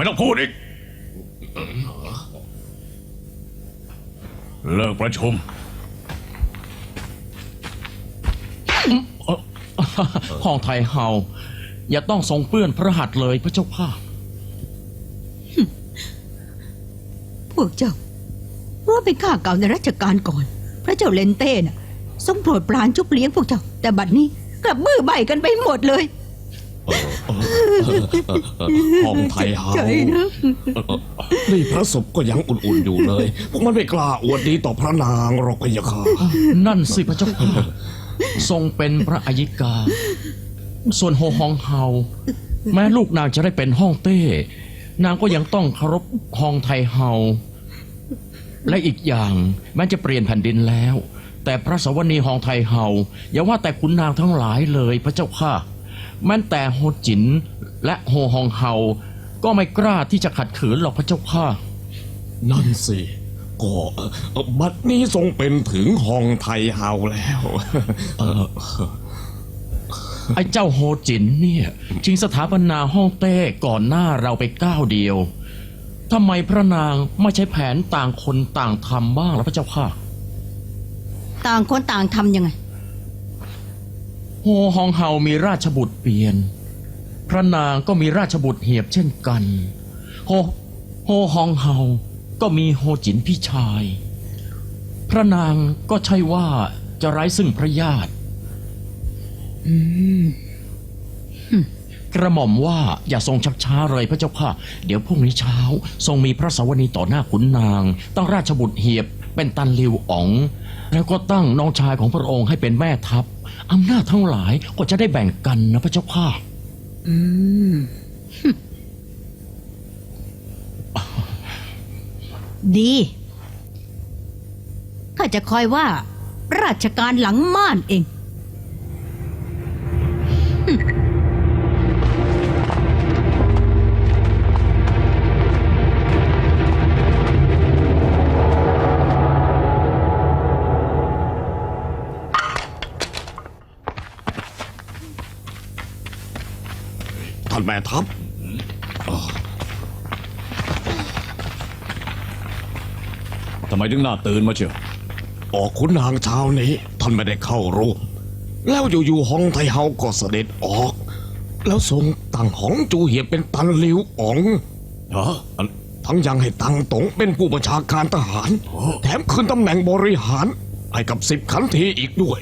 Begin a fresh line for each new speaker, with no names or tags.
ไม่ต้องพูดอีก เลิกประชุม
ห้องไทยเฮาอย่าต้องทรงเปื้อนพระหัตถ์เลยพระเจ้าค่ะ
พวกเจ้าว่าเป็นข้าเก่าในรัชกาลก่อน พระเจ้าเลนเต้น่ะทรงโปรดปรานจุบเลี้ยงพวกเจ้า แต่บัดนี้กลับมือใบกันไปหมดเลย
ห้องไทยเฮา
ใจนะ
นี่พระศพก็ยังอุ่นๆอยู่เลย พวกมันไม่กล้าอวดดีต่อพระนางหรอกพะยะค่ะ
นั่นสิพระเจ้าค่ะทรงเป็นพระอายิกา ส่วนโฮฮองเฮา แม้ลูกนางจะได้เป็นห้องเต้ นางก็ยังต้องเคารพฮองไทยเฮา และอีกอย่างแม้จะเปลี่ยนแผ่นดินแล้ว แต่พระสวนีฮองไทยเฮาอย่าว่าแต่ขุนนางทั้งหลายเลยพระเจ้าค่ะ แม้แต่โฮจินและโฮฮองเฮา ก็ไม่กล้าที่จะขัดขืนหรอกพระเจ้าค่ะ
นั่นสิก็เอ่อบัดนี้ทรงเป็นถึงห้องไทยเฮาแล้วเออ
ไอ้เจ้าโฮจินเนี่ยชิงสถาปนาห้องเต้ก่อนหน้าเราไปก้าวเดียวทำไมพระนางไม่ใช้แผนต่างคนต่างทำบ้างล่ะพระเจ้าค่ะ
ต่างคนต่างทำยังไง
โฮฮองเฮามีราชบุตรเปลี่ยน พระนางก็มีราชบุตรเหียบเช่นกัน โฮโฮฮองเฮาก็มีโฮจินพี่ชาย พระนางก็ใช่ว่าจะไร้ซึ่งพระญาติกระหม่อมว่าอย่าทรงชักช้าเลยพระเจ้าค่ะ เดี๋ยวพรุ่งนี้เช้า ทรงมีพระสวนีต่อหน้าขุนนาง ตั้งราชบุตรเหียบเป็นตันลิวอ๋อง แล้วก็ตั้งน้องชายของพระองค์ให้เป็นแม่ทัพ อำนาจทั้งหลายก็จะได้แบ่งกันนะพระเจ้าค่ะ
ดีข้าจะคอยว่า ราชการหลังม่านเอง
ท่านแม่ทัพ
ทำไมถึงหน้าตื่นมาเชียว
ออกขุนนางเช้านี้ ท่านไม่ได้เข้าร่วมแล้วอยู่ๆห้องไทยเฮาก็เสด็จออก แล้วทรงตั้งหองจูเหียบเป็นตันหลิวอ๋อง
ฮะอัน
ทั้งยังให้ตังตงเป็นผู้บัญชาการทหาร แถมคืนตำแหน่งบริหารให้กับสิบขันทีอีกด้วย